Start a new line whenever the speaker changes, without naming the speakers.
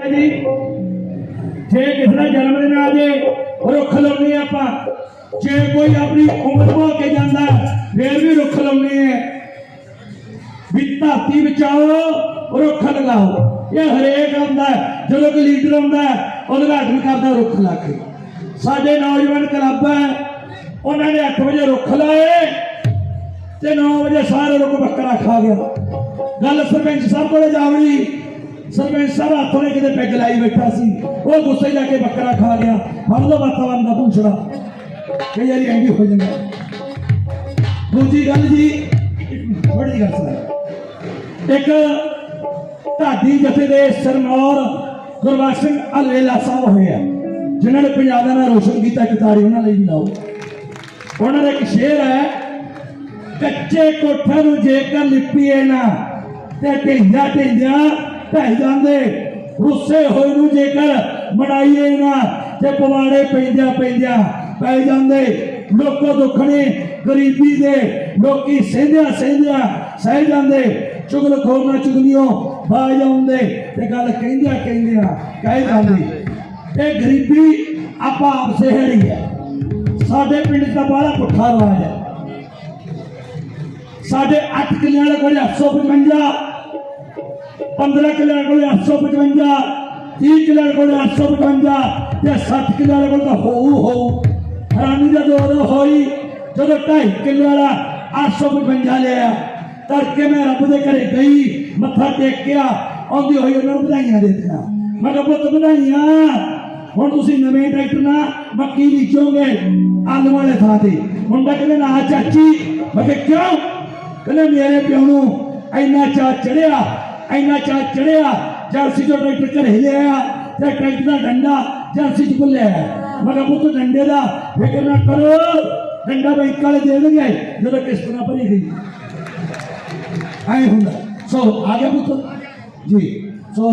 ਜੀ। ਜੇ ਕਿਸੇ ਦਾ ਜਨਮ ਦਿਨ ਆ ਜੇ ਰੁੱਖ ਲਾਉਣੇ ਆਪਾਂ। ਜੇ ਕੋਈ ਆਪਣੀ ਉਮਰ ਹੋ ਕੇ ਜਾਂਦਾ ਫੇਰ ਵੀ ਰੁੱਖ ਲਾਉਣੇ ਆ। ਵੀ ਧਰਤੀ ਬਚਾਓ ਰੁੱਖ ਲਗਾਓ। ਇਹ ਹਰੇਕ ਆਉਂਦਾ ਜਦੋਂ ਕੋਈ ਲੀਡਰ ਆਉਂਦਾ ਹੈ, ਉਦਘਾਟਨ ਕਰਦਾ ਰੁੱਖ ਲਾ ਕੇ। ਸਾਡੇ ਨੌਜਵਾਨ ਕਲੱਬ ਹੈ ਉਹਨਾਂ ਨੇ 8 ਵਜੇ ਰੁੱਖ ਲਾਏ ਤੇ 9 ਵਜੇ ਸਾਰੇ ਰੁੱਖ ਬੱਕਰਾ ਖਾ ਗਿਆ ਗੱਲ ਸਰਪੰਚ ਸਾਹਿਬ ਕੋਲੇ ਜਾਵੜੀ ਸਰਪੰਚ ਸਾਹਿਬ ਹੱਥੋਂ ਨੇ ਕਿਤੇ ਪੈਗ ਲਾਈ ਬੈਠਾ ਸੀ। ਉਹ ਗੁੱਸੇ ਜਾ ਕੇ ਬੱਕਰਾ ਖਾ ਗਿਆ ਫੜ ਲਓ ਵਾਤਾਵਰਨ ਦਾ ਪੁੰਛੜਾ ਕਈ ਵਾਰੀ ਐਂ ਹੋ ਜਾਂਦਾ। ਦੂਜੀ ਗੱਲ ਜੀ ਬੜੀ ਗੱਲ ਸੁਣਾ। ਇੱਕ ਢਾਡੀ ਜਥੇ ਦੇ ਸਰਮੌਰ ਗੁਰਬਖਸ਼ ਸਿੰਘ ਅਲਵੇਲਾ ਸਾਹਿਬ ਹੋਏ ਆ। ਜਿਨ੍ਹਾਂ ਨੇ ਪੰਜਾਬ ਦਾ ਨਾਮ ਰੋਸ਼ਨ ਕੀਤਾ, ਇੱਕ ਤਾੜੀ ਉਹਨਾਂ ਲਈ ਲਾਓ। ਉਹਨਾਂ ਦਾ ਇੱਕ ਸ਼ੇਰ ਹੈ, ਕੱਚੇ ਕੋਠੇ ਨੂੰ ਜੇਕਰ ਲਿਪੀਏ ਨਾ, ਤੇ ਢਿੰਜਾ ਢਿੰਜਾ ਢਹਿ ਜਾਂਦੇ। ਗੁੱਸੇ ਹੋਏ ਨੂੰ ਜੇਕਰ ਮੜਾਈਏ ਨਾ, ਤੇ ਪਵਾੜੇ ਪੈਂਦਿਆਂ ਪੈਂਦਿਆਂ ਪੈ ਜਾਂਦੇ। ਲੋਕੋ ਦੁੱਖਣੇ, ਗਰੀਬੀ ਦੇ ਲੋਕੀ ਸਹਿੰਦਿਆਂ ਸਹਿੰਦਿਆਂ ਸਹਿ ਜਾਂਦੇ। ਚੁਗਲ ਖੋਰ ਨਾ ਚੁਗਲੀਓ, ਬਾਜ ਆਉਂਦੇ ਤੇ ਗੱਲ ਕਹਿੰਦਿਆਂ ਕਹਿੰਦਿਆਂ ਕਹਿ ਜਾਂਦੀ। ਇਹ ਗਰੀਬੀ ਆਪਾਂ ਆਪ ਸਹਿੜੀ ਹੈ ਸਾਡੇ ਪਿੰਡ ਦਾ ਬੜਾ ਪੁੱਠਾ ਰਵਾਜ ਹੈ। ਸਾਡੇ 8 ਕਿੱਲਿਆਂ ਵਾਲੇ ਕੋਲੇ 855 15 ਕਿੱਲਿਆਂ ਕੋਲੇ 855 30 ਕਿੱਲਿਆਂ ਕੋਲੇ 855 ਤੇ 60 ਕਿੱਲਿਆਂ ਵਾਲੇ ਕੋਲ ਤਾਂ ਹੋਊ ਹੋਊ ਹਰਾਮੀ ਦਾ ਦੋ ਹੋਈ ਜਦੋਂ 2.5 ਕਿੱਲਿਆਂ ਵਾਲਾ 855 ਲਿਆ ਤੜਕੇ ਮੈਂ ਰੱਬ ਦੇ ਘਰੇ ਗਈ ਮੱਥਾ ਟੇਕਿਆ ਆਉਂਦੀ ਹੋਈ ਉਹਨਾਂ ਨੂੰ ਵਧਾਈਆਂ ਦੇ ਦਿੱਤੀਆਂ ਮੈਂ ਕਿਹਾ ਪੁੱਤ ਵਧਾਈਆਂ ਹੁਣ ਤੁਸੀਂ ਨਵੇਂ ਟਰੈਕਟਰ ਨਾਲ ਮੱਕੀ ਬੀਜੋਗੇ ਆਲੂ ਵਾਲੇ ਥਾਂ ਤੇ ਮੁੰਡਾ ਕਹਿੰਦੇ ਨਾ ਚਾਚੀ ਮੈਂ ਕਿਹਾ ਕਿਉਂ ਕਹਿੰਦੇ ਮੇਰੇ ਪਿਓ ਨੂੰ ਇੰਨਾ ਚਾਹ ਚੜਿਆ ਇੰਨਾ ਚਾਹ ਚੜਿਆ ਜਰਸੀ ਤੋਂ ਟਰੈਕਟਰ ਘਰੇ ਲਿਆਇਆ ਤੇ ਟਰੈਕਟਰ ਦਾ ਡੰਡਾ ਜਰਸੀ ਚ ਭੁੱਲਿਆ ਮੈਂ ਪੁੱਤ, ਡੰਡੇ ਦਾ ਫਿਕਰ ਨਾ ਕਰੋ। ਡੰਡਾ ਬੈਂਕ ਵਾਲੇ ਦੇ ਦੇਣਗੇ, ਜਦੋਂ ਕਿਸ਼ਤ ਨਾ ਭਰੀ ਗਈ। ਐ ਹੁੰਦਾ। ਸੋ, ਆ ਗਿਆ ਪੁੱਤ। ਜੀ, ਸੋ